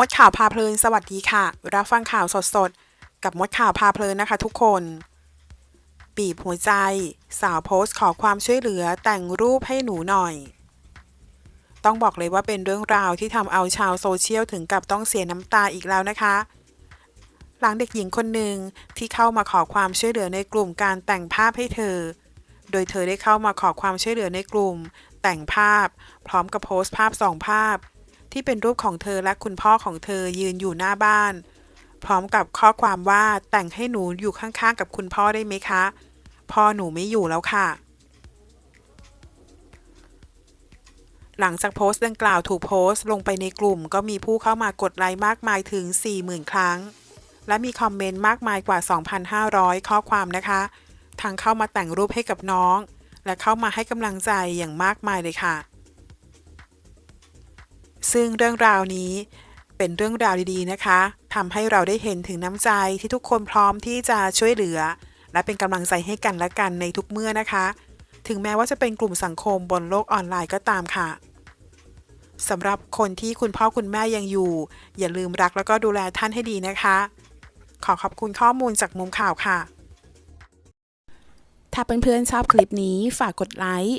มดข่าวพาเพลินสวัสดีค่ะ รับฟังข่าวสดๆ กับมดข่าวพาเพลินนะคะทุกคนบีบหัวใจ สาวโพสต์ขอความช่วยเหลือแต่งรูปให้หนูหน่อย ต้องบอกเลยว่าเป็นเรื่องราวที่ทำเอาชาวโซเชียลถึงกับต้องเสียน้ำตาอีกแล้วนะคะ หลังเด็กหญิงคนหนึ่งที่เข้ามาขอความช่วยเหลือในกลุ่มการแต่งภาพให้เธอ โดยเธอได้เข้ามาขอความช่วยเหลือในกลุ่ม แต่งภาพ พร้อมกับโพสต์ภาพสองภาพ ที่เป็นรูปของเธอและคุณพ่อของเธอยืนอยู่หน้าบ้าน พร้อมกับข้อความว่าแต่งให้หนูอยู่ข้างๆกับคุณพ่อได้ไหมคะ พ่อหนูไม่อยู่แล้วค่ะ หลังจากโพสต์ดังกล่าวถูกโพสต์ลงไปในกลุ่ม ก็มีผู้เข้ามากดไลค์มากมายถึง 40,000 ครั้ง และมีคอมเมนต์มากมายกว่า 2,500 ข้อความนะคะทั้งเข้ามาแต่งรูปให้กับน้อง และเข้ามาให้กำลังใจอย่างมากมายเลยค่ะ ซึ่งเรื่องราวนี้เป็นเรื่องราวดีๆนะคะทำให้เราได้เห็นถึงน้ำใจที่ทุกคนพร้อมที่จะช่วยเหลือ และเป็นกำลังใจให้กันและกันในทุกเมื่อนะคะ ถึงแม้ว่าจะเป็นกลุ่มสังคมบนโลกออนไลน์ก็ตามค่ะสำหรับคนที่คุณพ่อคุณแม่ยังอยู่ อย่าลืมรักแล้วก็ดูแลท่านให้ดีนะคะ ขอขอบคุณข้อมูลจากมุมข่าวค่ะ ถ้าเพื่อนๆชอบคลิปนี้ฝากกดไลค์